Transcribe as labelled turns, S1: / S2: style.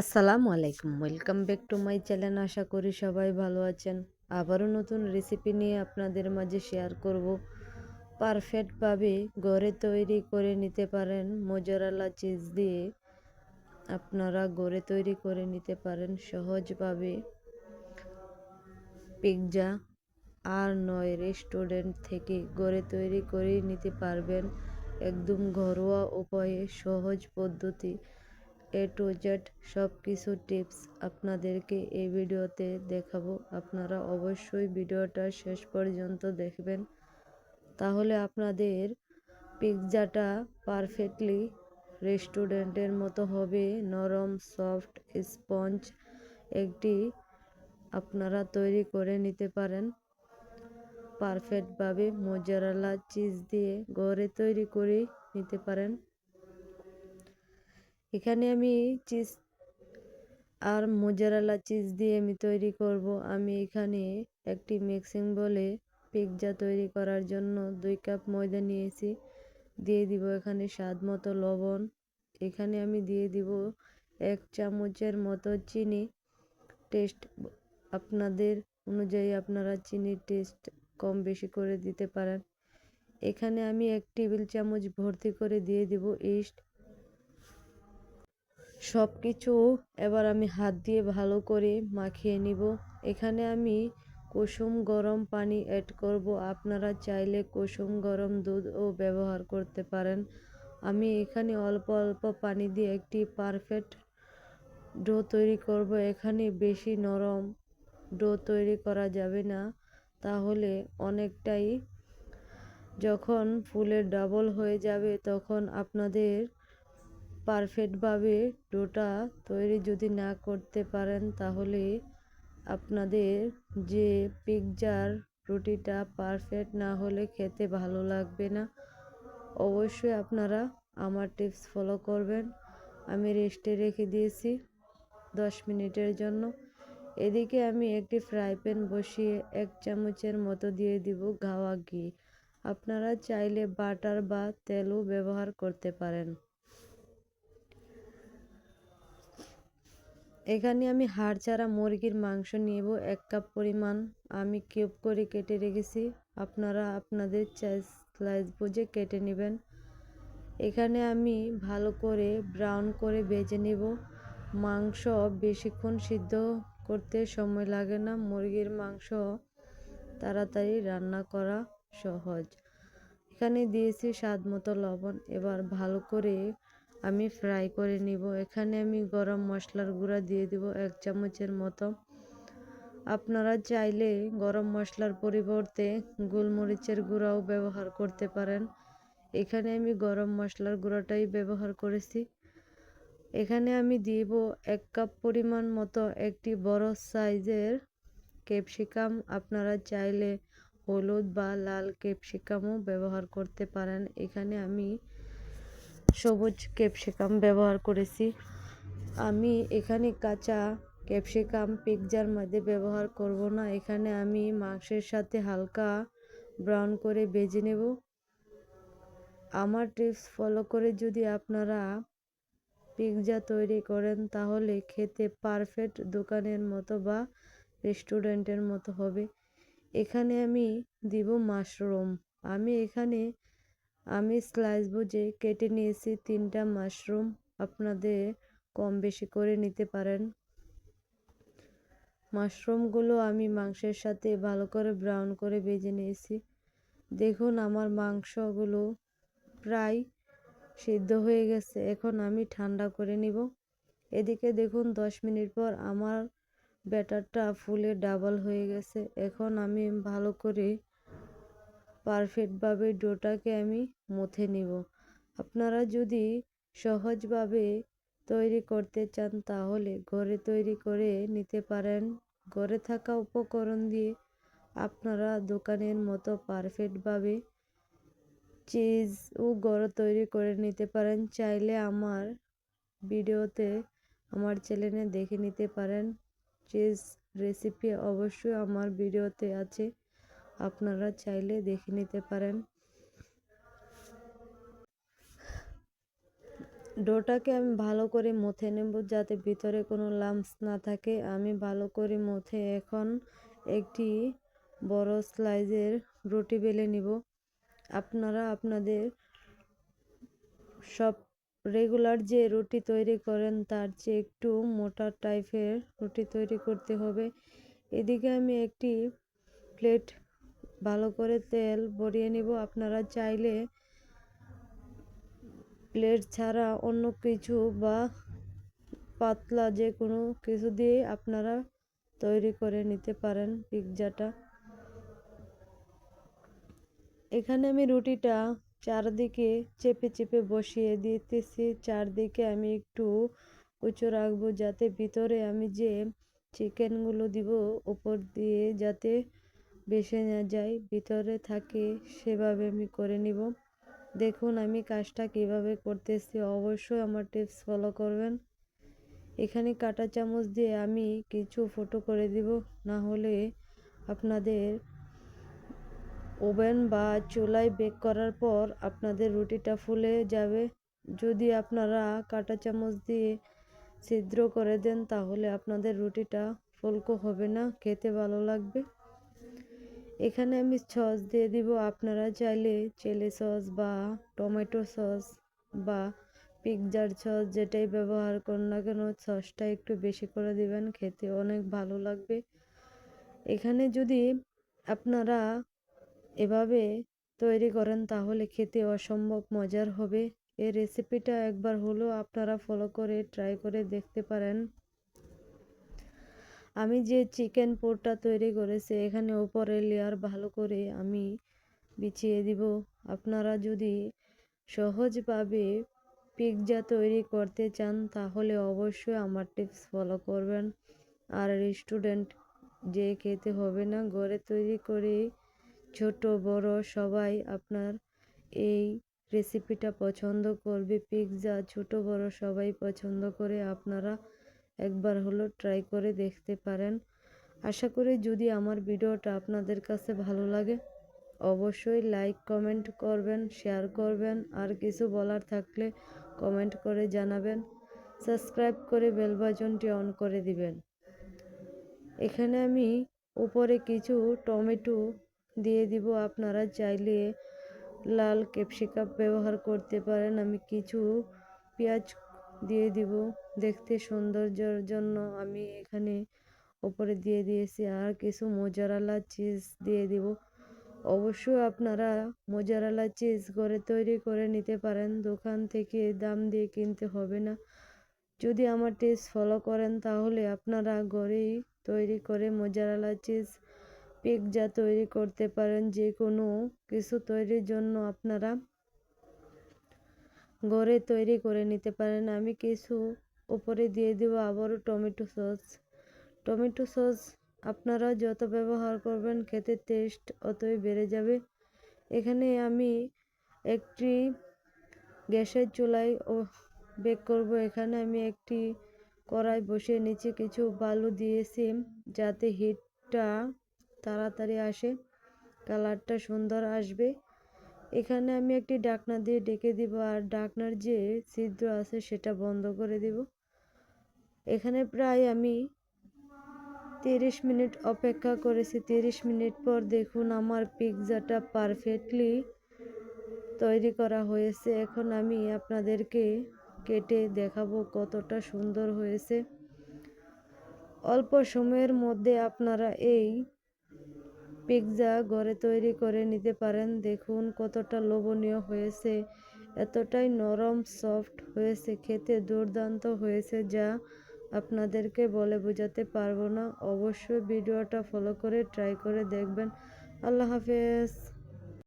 S1: আসসালামু আলাইকুম। Welcome back to my channel আশা করি সবাই ভালো আছেন। আবারও নতুন রেসিপি নিয়ে আপনাদের মাঝে শেয়ার করব। পারফেক্টভাবে ঘরে তৈরি করে নিতে পারেন। মোজারালা চিজ দিয়ে আপনারা ঘরে তৈরি করে নিতে পারেন সহজভাবে পিৎজা আর নয় রেস্টুরেন্ট থেকে ঘরে তৈরি করে নিতে পারবেন। একদম ঘরোয়া উপায়ে সহজ পদ্ধতি। এ টু জেড সব কিছু টিপস আপনাদেরকে এই ভিডিওতে দেখাবো। আপনারা অবশ্যই ভিডিওটা শেষ পর্যন্ত দেখবেন। তাহলে আপনাদের পিৎজাটা পারফেক্টলি রেস্টুরেন্টের মতো হবে। নরম, সফট, স্পঞ্জ একটি আপনারা তৈরি করে নিতে পারেন। পারফেক্টভাবে মোজারালা চিজ দিয়ে ঘরে তৈরি করে নিতে পারেন। এখানে আমি চিজ আর মোজারেলা চিজ দিয়ে আমি তৈরি করব। আমি এখানে একটি মিক্সিং বলে পিৎজা তৈরি করার জন্য দুই কাপ ময়দা নিয়েছি। দিয়ে দিব এখানে স্বাদ মতো লবণ। এখানে আমি দিয়ে দিব এক চামচের মতো চিনি। টেস্ট আপনাদের অনুযায়ী আপনারা চিনির টেস্ট কম বেশি করে দিতে পারেন। এখানে আমি এক টেবিল চামচ ভর্তি করে দিয়ে দিব ইস্ট। সব কিছু এবার আমি হাত দিয়ে ভালো করে মাখিয়ে নিব। এখানে আমি কুসুম গরম পানি অ্যাড করব। আপনারা চাইলে কুসুম গরম দুধও ব্যবহার করতে পারেন। আমি এখানে অল্প অল্প পানি দিয়ে একটি পারফেক্ট ডো তৈরি করব। এখানে বেশি নরম ডো তৈরি করা যাবে না। তাহলে অনেকটাই যখন ফুলের ডাবল হয়ে যাবে, তখন আপনাদের পারফেক্টভাবে ডোটা তৈরি যদি না করতে পারেন, তাহলে আপনাদের যে পিৎজার রুটিটা পারফেক্ট না হলে খেতে ভালো লাগবে না। অবশ্যই আপনারা আমার টিপস ফলো করবেন। আমি রেস্টে রেখে দিয়েছি দশ মিনিটের জন্য। এদিকে আমি একটি ফ্রাই প্যান বসিয়ে এক চামচের মতো দিয়ে দিব গাওয়া ঘি। আপনারা চাইলে বাটার বা তেলও ব্যবহার করতে পারেন। এখানে আমি হাড় ছাড়া মুরগির মাংস নেব এক কাপ পরিমাণ। আমি কিউব করে কেটে রেখেছি। আপনারা আপনাদের স্লাইস বুঝে কেটে নেবেন। এখানে আমি ভালো করে ব্রাউন করে ভেজে নেব। মাংস বেশিক্ষণ সিদ্ধ করতে সময় লাগে না। মুরগির মাংস তাড়াতাড়ি রান্না করা সহজ। এখানে দিয়েছি স্বাদ মতো লবণ। এবার ভালো করে আমি ফ্রাই করে নিব। এখানে আমি গরম মশলার গুঁড়া দিয়ে দিব এক চামচের মতো। আপনারা চাইলে গরম মশলার পরিবর্তে গোলমরিচের গুঁড়াও ব্যবহার করতে পারেন। এখানে আমি গরম মশলার গুঁড়াটাই ব্যবহার করেছি। এখানে আমি দিব এক কাপ পরিমাণ মতো একটি বড় সাইজের ক্যাপসিকাম। আপনারা চাইলে হলুদ বা লাল ক্যাপসিকামও ব্যবহার করতে পারেন। এখানে আমি সবুজ ক্যাপসিকাম ব্যবহার করেছি। আমি এখানে কাঁচা ক্যাপসিকাম পিৎজার মধ্যে ব্যবহার করব না। এখানে আমি মাংসের সাথে হালকা ব্রাউন করে বেজে নেব। আমার টিপস ফলো করে যদি আপনারা পিৎজা তৈরি করেন, তাহলে খেতে পারফেক্ট দোকানের মতো বা রেস্টুরেন্টের মতো হবে। এখানে আমি দিব মাশরুম। আমি এখানে আমি স্লাইস বুঝে কেটে নিয়েছি তিনটা মাশরুম আপনাদের কম বেশি করে নিতে পারেন। মাশরুমগুলো আমি মাংসের সাথে ভালো করে ব্রাউন করে ভেজে নিয়েছি। দেখুন আমার মাংসগুলো প্রায় সিদ্ধ হয়ে গেছে। এখন আমি ঠান্ডা করে নিব। এদিকে দেখুন দশ মিনিট পর আমার ব্যাটারটা ফুলে ডাবল হয়ে গেছে। এখন আমি ভালো করে পারফেক্টভাবে ডোটাকে আমি মুথে নিব। আপনারা যদি সহজভাবে তৈরি করতে চান, তাহলে ঘরে তৈরি করে নিতে পারেন। ঘরে থাকা উপকরণ দিয়ে আপনারা দোকানের মতো পারফেক্টভাবে চিজ ও গড় তৈরি করে নিতে পারেন। চাইলে আমার ভিডিওতে আমার চ্যানেলে দেখে নিতে পারেন। চিজ রেসিপি অবশ্যই আমার ভিডিওতে আছে। আপনারা চাইলে দেখে নিতে পারেন। ডোটাকে আমি ভালো করে মথে নেব যাতে ভিতরে কোনো লাম্পস না থাকে। আমি ভালো করে মথে এখন একটি বড় স্লাইজের রুটি বেলে নিব। আপনারা আপনাদের সব রেগুলার যে রুটি তৈরি করেন তার চেয়ে একটু মোটা টাইপের রুটি তৈরি করতে হবে। এদিকে আমি একটি প্লেট ভালো করে তেল ভরিয়ে নিব। আপনারা চাইলে প্লেট ছাড়া অন্য কিছু বা পাতলা যে কোনো কিছু দিয়ে আপনারা তৈরি করে নিতে পারেন পিৎজাটা। এখানে আমি রুটিটা চারদিকে চেপে চেপে বসিয়ে দিতেছি। চারদিকে আমি একটু উঁচু রাখব যাতে ভিতরে আমি যে চিকেনগুলো দিব উপর দিয়ে যাতে বেসে না যায় ভিতরে থাকে সেভাবে আমি করে নিব। দেখুন আমি কাজটা কীভাবে করতেছি, অবশ্যই আমার টিপস ফলো করবেন। এখানে কাটা চামচ দিয়ে আমি কিছু ফটো করে দিব, না হলে আপনাদের ওভেন বা চুলায় বেক করার পর আপনাদের রুটিটা ফুলে যাবে। যদি আপনারা কাটা চামচ দিয়ে ছিদ্র করে দেন, তাহলে আপনাদের রুটিটা ফুলকো হবে না, খেতে ভালো লাগবে। এখানে আমি সস দিয়ে দিব। আপনারা চাইলে চিলি সস বা টমেটো সস বা পিৎজার সস যেটাই ব্যবহার করুন না কেন, সসটা একটু বেশি করে দিবেন, খেতে অনেক ভালো লাগবে। এখানে যদি আপনারা এভাবে তৈরি করেন তাহলে খেতে অসম্ভব মজার হবে। এই রেসিপিটা একবার হলেও আপনারা ফলো করে ট্রাই করে দেখতে পারেন। আমি যে চিকেন পোরটা তৈরি করেছি, এখানে উপরে লেয়ার ভালো করে আমি বিছিয়ে দিব। আপনারা যদি সহজভাবে পিৎজা তৈরি করতে চান, তাহলে অবশ্যই আমার টিপস ফলো করবেন। আর রেস্টুরেন্ট যে খেতে হবে না, ঘরে তৈরি করে ছোট, বড় সবাই আপনার এই রেসিপিটা পছন্দ করবে। পিৎজা ছোট, বড় সবাই পছন্দ করে আপনারা একবার হলো ট্রাই করে দেখতে পারেন। আশা করি যদি আমার ভিডিওটা আপনাদের কাছে ভালো লাগে, অবশ্যই লাইক কমেন্ট করবেন শেয়ার করবেন, আর কিছু বলার থাকলে কমেন্ট করে জানাবেন। সাবস্ক্রাইব করে বেল বাটনটি অন করে দিবেন। এখানে আমি উপরে কিছু টমেটো দিয়ে দিব, আপনারা চাইলে লাল ক্যাপসিকাম ব্যবহার করতে পারেন। আমি কিছু পেঁয়াজ দিয়ে দিব। দেখতে সৌন্দর্যের জন্য আমি এখানে ওপরে দিয়ে দিয়েছি। আর কিছু মোজারালা চিজ দিয়ে দিব। অবশ্যই আপনারা মোজারালা চিজ ঘরে তৈরি করে নিতে পারেন। দোকান থেকে দাম দিয়ে কিনতে হবে না। যদি আমার টেস্ট ফলো করেন, তাহলে আপনারা ঘরেই তৈরি করে মোজারালা চিজ, পিৎজা তৈরি করতে পারেন। যে কোনো কিছু তৈরির জন্য আপনারা ঘরে তৈরি করে নিতে পারেন। আমি কিছু উপরে দিয়ে দেব, আবারও টমেটো সস। টমেটো সস আপনারা যত ব্যবহার করবেন, খেতে টেস্ট অতই বেড়ে যাবে। এখানে আমি একটি গ্যাসের চুলায় বেক করব। এখানে আমি একটি কড়াই বসিয়ে নিচে কিছু বালু দিয়েছি যাতে হিটটা তাড়াতাড়ি আসে কালারটা সুন্দর আসবে। এখানে আমি একটি ডাকনা দিয়ে ডেকে দিব, আর ডাকনার যে ছিদ্র আছে সেটা বন্ধ করে দিব। এখানে প্রায় আমি তিরিশ মিনিট অপেক্ষা করেছি। তিরিশ মিনিট পর দেখুন আমার পিৎজাটা পারফেক্টলি তৈরি করা হয়েছে। এখন আমি আপনাদেরকে কেটে দেখাবো কতটা সুন্দর হয়েছে। অল্প সময়ের মধ্যে আপনারা এই পিৎজা ঘরে তৈরি করে নিতে পারেন। দেখুন কতটা লোভনীয় হয়েছে, এতটাই নরম, সফট হয়েছে, খেতে দুর্দান্ত হয়েছে যা আপনাদেরকে বলে বোঝাতে পারব না। অবশ্যই ভিডিওটা ফলো করে, ট্রাই করে দেখবেন। আল্লাহ হাফেজ।